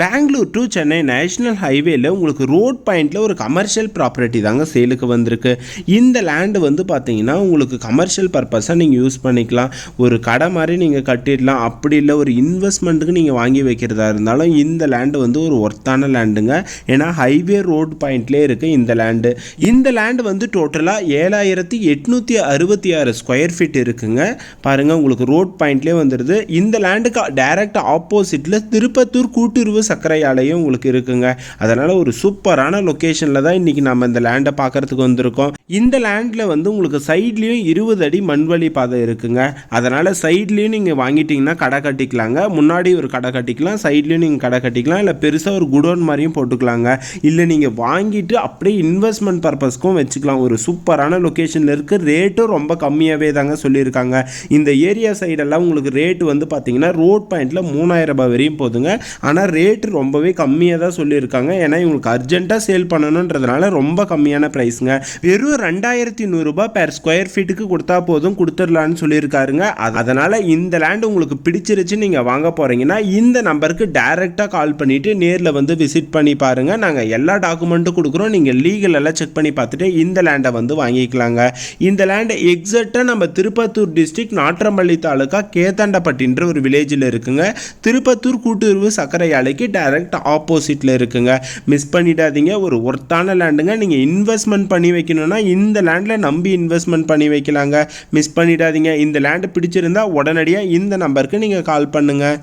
Bangalore to Chennai national ஹைவேல உங்களுக்கு road பாயிண்ட்ல ஒரு கமர்ஷியல் ப்ராப்பர்ட்டி தாங்க சேலுக்கு வந்திருக்கு. இந்த லேண்டு வந்து பார்த்தீங்கன்னா உங்களுக்கு கமர்ஷியல் பர்பஸாக நீங்கள் யூஸ் பண்ணிக்கலாம். ஒரு கடை மாதிரி நீங்கள் கட்டிடலாம். அப்படி இல்லை ஒரு இன்வெஸ்ட்மெண்ட்டுக்கு நீங்கள் வாங்கி வைக்கிறதா இருந்தாலும் இந்த லேண்டு வந்து ஒரு ஒர்த்தான லேண்டுங்க ஏன்னா ஹைவே ரோட் பாயிண்ட்லேயே இருக்குது இந்த லேண்டு இந்த லேண்டு வந்து டோட்டலாக ஏழாயிரத்தி எட்நூற்றி அறுபத்தி ஆறு ஸ்கொயர் ஃபீட் இருக்குங்க. பாருங்கள் உங்களுக்கு ரோட் பாயிண்ட்லேயே வந்துடுது இந்த லேண்டுக்கு டேரெக்டாக ஆப்போசிட்டில் திருப்பத்தூர் கூட்டுறவு சர்க்கரை ஆலையும் உங்களுக்கு இருக்குங்க. அதனால் ஒரு சூப்பரான லொக்கேஷனில் தான் இன்றைக்கி நம்ம இந்த லேண்டை பார்க்கறதுக்கு வந்திருக்கோம். இந்த லேண்டில் வந்து உங்களுக்கு சைட்லேயும் இருபது அடி மண்வழி பாதை இருக்குங்க. அதனால் சைட்லேயும் நீங்கள் வாங்கிட்டீங்கன்னா கடை கட்டிக்கலாங்க. முன்னாடி ஒரு கடை கட்டிக்கலாம் சைட்லேயும் நீங்கள் கடை கட்டிக்கலாம் இல்லை பெருசாக ஒரு குடோன் மாதிரியும் போட்டுக்கலாங்க. இல்லை நீங்கள் வாங்கிட்டு அப்படியே இன்வெஸ்ட்மெண்ட் பர்பஸ்க்கும் வச்சுக்கலாம். ஒரு சூப்பரான லொக்கேஷனில் இருக்குது ரேட்டும் ரொம்ப கம்மியாகவே தாங்க சொல்லியிருக்காங்க. இந்த ஏரியா சைடெல்லாம் உங்களுக்கு ரேட்டு வந்து பார்த்தீங்கன்னா ரோட் பாயிண்டில் மூணாயிரம் ரூபாய் வரையும் போதுங்க. ஆனால் ரேட்டு ரொம்பவே கம்மியாக தான் சொல்லியிருக்காங்க. ஏன்னா இவங்களுக்கு அர்ஜென்ட்டாக சேல் பண்ணணுன்றதுனால ரொம்ப கம்மியான ப்ரைஸுங்க வெறும் ரெண்டாயிரத்தி நூறுரூபா பெர் ஸ்கொயர் ஃபீட்டுக்கு கொடுத்தா போதும் கொடுத்துடலான்னு சொல்லியிருக்காருங்க. அதனால் இந்த லேண்ட் உங்களுக்கு பிடிச்சிருச்சு நீங்கள் வாங்க போகிறீங்கன்னா இந்த நம்பருக்கு டைரெக்டாக கால் பண்ணிவிட்டு நேரில் வந்து விசிட் பண்ணி பாருங்கள் நாங்கள் எல்லா டாக்குமெண்ட்டும் கொடுக்குறோம். நீங்கள் லீகல் எல்லாம் செக் பண்ணி பார்த்துட்டு இந்த லேண்டை வந்து வாங்கிக்கலாங்க. இந்த லேண்டை எக்ஸாக்டாக நம்ம திருப்பத்தூர் டிஸ்ட்ரிக்ட் நாற்றம்பள்ளி தாலுக்கா கேத்தாண்டப்பட்டின்ற ஒரு வில்லேஜில் இருக்குங்க. திருப்பத்தூர் கூட்டுறவு சர்க்கரை ஆலைக்கு டைரக்ட் ஆப்போசிட்டில் இருக்குங்க. மிஸ் பண்ணிடாதீங்க. ஒரு ஒர்த்தான லேண்டுங்க நீங்கள் இன்வெஸ்ட்மெண்ட் பண்ணி வைக்கணும்னா இந்த லேண்டில் நம்பி இன்வெஸ்ட்மெண்ட் பண்ணி வைக்கலாங்க. மிஸ் பண்ணிடாதீங்க. இந்த லேண்டு பிடிச்சிருந்தா உடனடியாக இந்த நம்பருக்கு நீங்கள் கால் பண்ணுங்கள்